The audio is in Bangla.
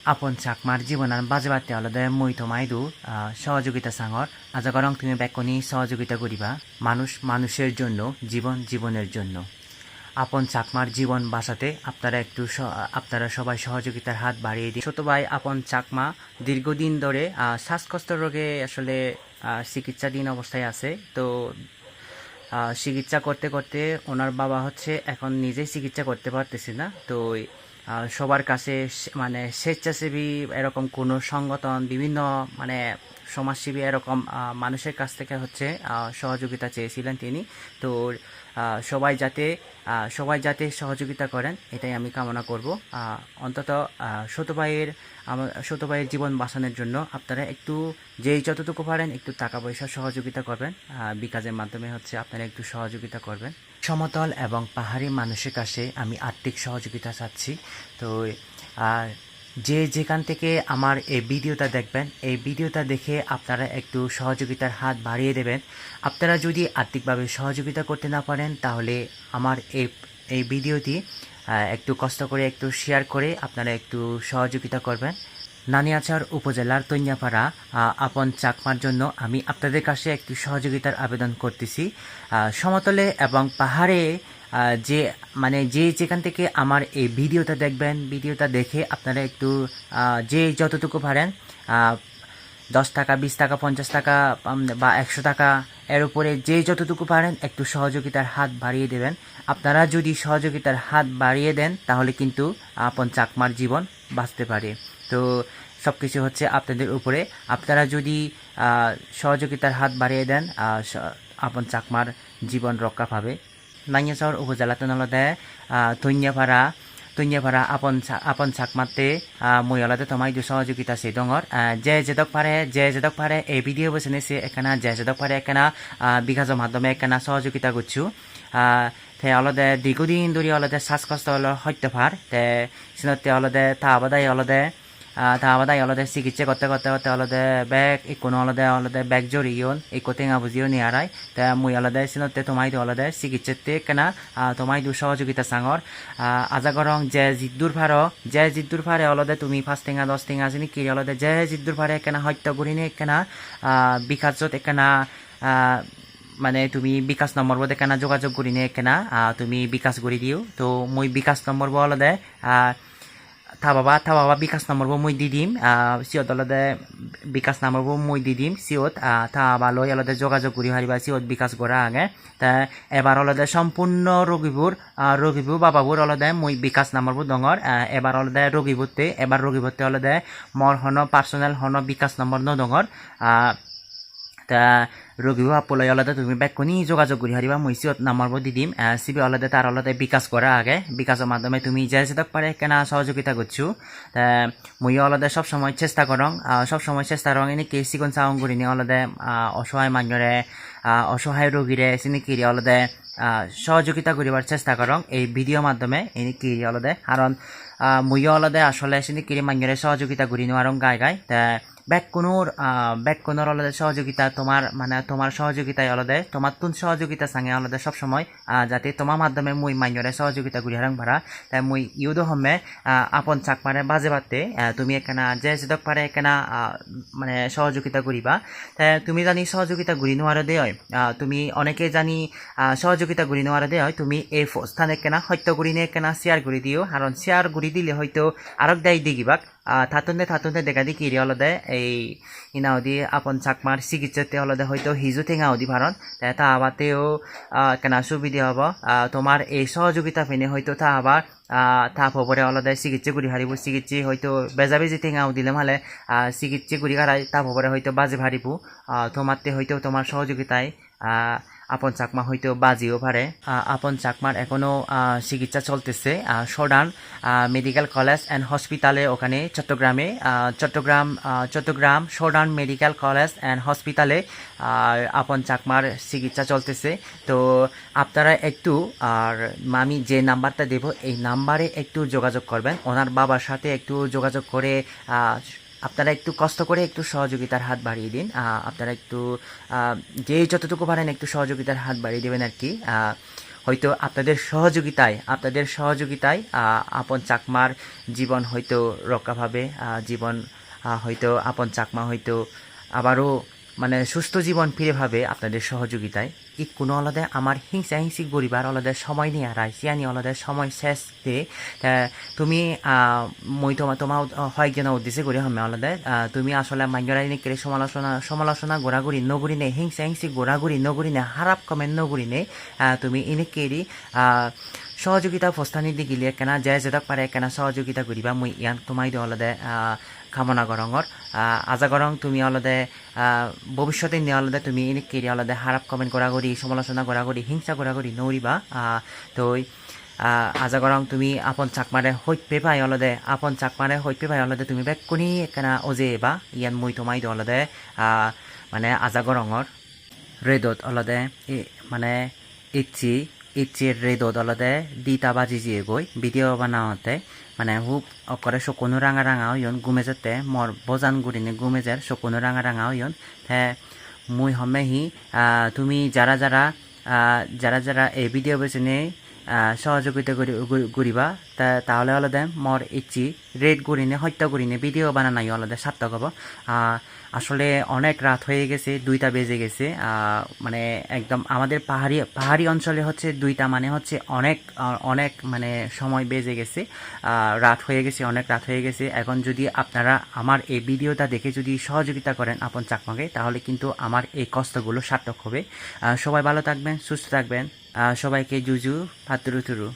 আপন চাকমার জীৱনাৰ বাজে বাতে অলদে মই তোমাইদো সহযোগিতা চাঙৰ আজাগরং তুমি বেকনি সহযোগিতা করিবা মানুষ মানুষের জন্য, জীবন জীবনের জন্য। আপন চাকমার জীবন বাঁচাতে আপনারা একটু আপনারা সবাই সহযোগিতার হাত বাড়িয়ে দিন। ছোট ভাই আপন চাকমা দীর্ঘদিন ধরে শ্বাসকষ্ট রোগে আসলে চিকিৎসাধীন অবস্থায় আছে। তো চিকিৎসা করতে করতে ওনার বাবা হচ্ছে এখন নিজেই চিকিৎসা করতে পারতেছে না। তো সবার কাছে মানে স্বেচ্ছাসেবী এরকম কোনো সংগঠন বিভিন্ন মানে সমাজসেবী এরকম মানুষের কাছ থেকে হচ্ছে সহযোগিতা চেয়েছিলেন তিনি। তো সবাই যাতে সবাই যাতে সহযোগিতা করেন এটাই আমি কামনা করব। অন্তত আহ, ছোট ভাইয়ের আমার ছোট ভাইয়ের জীবন বাঁচানোর জন্য আপনারা একটু যেই যতটুকু পারেন একটু টাকা পয়সা সহযোগিতা করবেন। বিকাশের মাধ্যমে হচ্ছে আপনারা একটু সহযোগিতা করবেন। সমতল এবং পাহাড়ি মানুষের কাছে আমি আর্থিক সহযোগিতা চাচ্ছি। তো, আর যে যেখান থেকে আমার এই ভিডিওটা দেখবেন, এই ভিডিওটা দেখে আপনারা একটু সহযোগিতার হাত বাড়িয়ে দেবেন। আপনারা যদি আর্থিকভাবে সহযোগিতা করতে না পারেন, তাহলে আমার এই এই ভিডিওটি একটু কষ্ট করে একটু শেয়ার করে আপনারা একটু সহযোগিতা করবেন। নানিয়াচার উপজেলার তৈয়াপাড়া আপন চাকমার জন্য আমি আপনাদের কাছে একটি সহযোগিতার আবেদন করতেছি। সমতলে এবং পাহাড়ে যে মানে যে যেখান থেকে আমার এই ভিডিওটা দেখবেন, ভিডিওটা দেখে আপনারা একটু যে যতটুকু পারেন দশ টাকা, বিশ টাকা, পঞ্চাশ টাকা বা একশো টাকা, এর উপরে যে যতটুকু পারেন একটু সহযোগিতার হাত বাড়িয়ে দেবেন। আপনারা যদি সহযোগিতার হাত বাড়িয়ে দেন, তাহলে কিন্তু আপন চাকমার জীবন বাঁচতে পারে। তো সব কিছু হচ্ছে আপনাদের উপরে। আপনারা যদি সহযোগিতার হাত বাড়িয়ে দেন আপন চাকমার জীবন রক্ষা পাবে। নাঙ্গেশ্বর উপজেলা নলদে তৈয়াপাড়া তৈয়াপাড়া আপন আপন চাকমাতে মাতে অলদে তোমাই দু সহযোগিতা সে ডঙর যে যেদক পারে যে যেদক পারে এই ভিডিও বসে সে এখানা যে যেদক পারে এখানা বিকাশের মাধ্যমে এখানা সহযোগিতা করছু তে অলদে দীর্ঘদিন ধরে অলদে শ্বাসকষ্ট হল সত্যভার তে সিনতে অলদে তা আবাদাই অলদে তা আবাদাই অলদে চিকিৎসা করতে করতে করতে অলদে বেগ ইকোনো অলদে অলদে বেগ জড়িয়ন ইকো টেঙা বুঝিও নিয়ারাই তে মুই অলদে সিনতে তোমাই অলদে চিকিৎসাতে কেনা তোমাই দু সহযোগিতা সাঙর আজাগরং যে জিদ্দুর ভার যে জিদ্দুর ভারে অলদে তুমি পাঁচ টেঙা দশ টেঙা চিনি কিরি অলদে যে জিদ্দুর ভারে কেনা, হত্য করিনি কেনা বিকাশত একেনা মানে তুমি বিকাশ নম্বৰ বোধে কেনা, যোগাযোগ কৰি নে কেনা তুমি বিকাশ কৰি দিও। তো মই বিকাশ নম্বৰ অলদে থা বাবা থা বাবা বিকাশ নম্বরবো মই দি দিম সিওত অলদে বিকাশ নম্বরবো মই দি দিম সিওত থা বাবা লৈ অলদে যোগাযোগ কৰি হাৰিবা সিওত বিকাশ কৰা আগে এবাৰ অলদে সম্পূৰ্ণ ৰোগীবোৰ ৰোগীবোৰ বাবাবোৰ অলদে মই বিকাশ নম্বৰবোৰ ডঙৰ এবাৰ অলদে ৰোগীবোৰতে এবাৰ ৰোগীবোৰতে অলদে মোৰ হন পাৰ্চনেল হন বিকাশ নম্বৰ নডঙৰ তা রোগীও আপলাই অলদে তুমি বেকনি যোগাযোগ কৰি হাৰিবা মই চিঅত নাম্বাৰবোৰ দি দিম। চিবি অলদে তাৰ অলদে বিকাশ কৰা আগে। বিকাশৰ মাধ্যমে তুমি যে যেতক পাৰে কেনা সহযোগিতা করছ তা মই অলদে সব সময় চেষ্টা করং সব সময় চেষ্টা রং এনে কে চিকন চাউং কৰি নি আহ, অসহায় আহ, অসহায় রোগীৰে চিনিকিৰি অলদে আহ, সহযোগিতা কৰিবাৰ চেষ্টা করং এই ভিডিঅ' মাধ্যমে এনে কিৰি অলদে কাৰণ আহ, মই অলদে আসলে চিনিকিৰি মানুহৰে সহযোগিতা কৰি নোৱাৰং গাই গাই। তা ব্যাক কোনোর ব্যাক কোনোর অলদে সহযোগিতা তোমার মানে তোমার সহযোগিতায় অলদে তোমার তুন সহযোগিতা সঙ্গে অলদে সবসময় যাতে তোমার মাধ্যমে মুই মাইনরে সহযোগিতা করি হারাং ভাড়া। তাই মুই ইউদো হমে আপন চাক মারে বাজে বাতে তুমি একানা যে যেদক পারে আহ, মানে সহযোগিতা করিবা। তাই তুমি জানি সহযোগিতা ঘুরি নোয়ারে দে হয়। তুমি অনেকে জানি সহযোগিতা ঘুরি নোয়ারে দে হয়। তুমি এই স্থানে কেনা সত্য ঘুরি নিয়ে কেনা শেয়ার করে দিও। কারণ শেয়ার ঘুরি দিলে হয়তো আরক দায়ী দিগিবাক। থাতুনতে থাতুনতে দেখা দি কিরি অলদে এই ইনাওদি আপন চাকমার চিকিৎসাতে অলদে হয়তো হিজু ঠেঙা হদি ভারত তা আবাতেও কেনা সুবিধা হব। তোমার এই সহযোগিতা ফেনে হয়তো তা আবার তা ফবরে অলদে চিকিৎসা করি হারিব চিকিৎসা হয়তো বেজা বেজি ঠেঙাও দিলে মালে চিকিৎসা করি হারাই তা ফবরে হয়তো বাজে ভারিব তোমারতে হয়তো তোমার সহযোগিতায় আপন চাকমা হয়তো বাজিও পারে। আপন চাকমার এখনও আহ, চিকিৎসা চলতেছে। সডান মেডিকেল কলেজ অ্যান্ড হসপিটালে ওখানে চট্টগ্রামে চট্টগ্রাম চট্টগ্রাম সডান মেডিকেল কলেজ অ্যান্ড হসপিটালে আপন চাকমার চিকিৎসা চলতেছে। তো আপনারা একটু আর আমি যে নাম্বারটা দেব এই নাম্বারে একটু যোগাযোগ করবেন। ওনার বাবার সাথে একটু যোগাযোগ করে আপনারা একটু কষ্ট করে একটু সহযোগিতার হাত বাড়িয়ে দিন। আপনারা একটু যে যতটুকু পারেন একটু সহযোগিতার হাত বাড়িয়ে দেবেন আর কি। হয়তো আপনাদের সহযোগিতায় আপনাদের সহযোগিতায় আপন চাকমার জীবন হয়তো রক্ষা পাবে। জীবন হয়তো আপন চাকমা হয়তো আবারও মানে সুস্থ জীবন ফিরে পাবে আপনাদের সহযোগিতায়। ই কোনো আলাদা আমার হিংসা হিংসি গরিবার আলাদা সময় নিয়ে আরাই সিয়ানি আলাদা সময় শেষ দে। তুমি মই তোমার তোমার হয়জনের উদ্দেশ্যে করে হমে আলাদা। তুমি আসলে মাঞ্জরাই নিকে সমালোচনা সমালোচনা গোড়াগুড়ি, নগুড়ি নে হিংসা হিংসি গোড়াগুড়ি, নগুড়ি নে, হারাপ কমেন্ট নগুড়ি নে। তুমি ইনেকেরি সহযোগিতা ফস্তানি দি গিলিয়ে কেনা যে যেদাক পারে কেনা সহযোগিতা করিবা মই ইয়ান তোমাই দিওঁ অলদে কামনা গৰঙৰ। আজা গৰং, তুমি অলদে ভৱিষ্যতে নিয়ে অলদে তুমি এনে কেৰি অলদে হারাপ কমেন্ট করা করি সমালোচনা করা করি হিংসা করা করি নৌরিবা তই আজা গৰং, তুমি আপন চাকমাৰে সৈত পাই অলদে, আপন চাকমাৰে সৈত পাই অলদে তুমি বেকুনি কেনা অজে বা ইয়ান মই তোমাই দিওঁ অলদে মানে আজা গৰঙৰ রেদত অলদে মানে ইচ্ছি ইচ্ছির রেদত দলতে দিতা বাজি জিয়ে গই ভিডিও বানাওতে মানে হুব অকরে শকুনু রাঙা রাঙা ইয়ন গুমে যেতে মর বজান গুড়িনে গুমে যার শকুনু রাঙা রাঙা ইয়ন হে, মুই হমে হি তুমি যারা যারা যারা যারা এই ভিডিও বেচনে সহযোগিতা করি করি- করিবা। তাহলে অলদে মর ইচ্ছি। রেড করিনে হত্যা করিনে ভিডিও বানানাই অলদে সার্থক হব। আসলে অনেক রাত হয়ে গেছে, দুইটা বেজে গেছে। মানে একদম আমাদের পাহাড়ি পাহাড়ি অঞ্চলে হচ্ছে দুইটা মানে হচ্ছে অনেক অনেক মানে সময় বেজে গেছে। রাত হয়ে গেছে, অনেক রাত হয়ে গেছে। এখন যদি আপনারা আমার এই ভিডিওটা দেখে যদি সহযোগিতা করেন আপন চাকমাকে, তাহলে কিন্তু আমার এই কষ্টগুলো সার্থক হবে। সবাই ভালো থাকবেন, সুস্থ থাকবেন। সবাইকে জুজু হাতুরু তুরু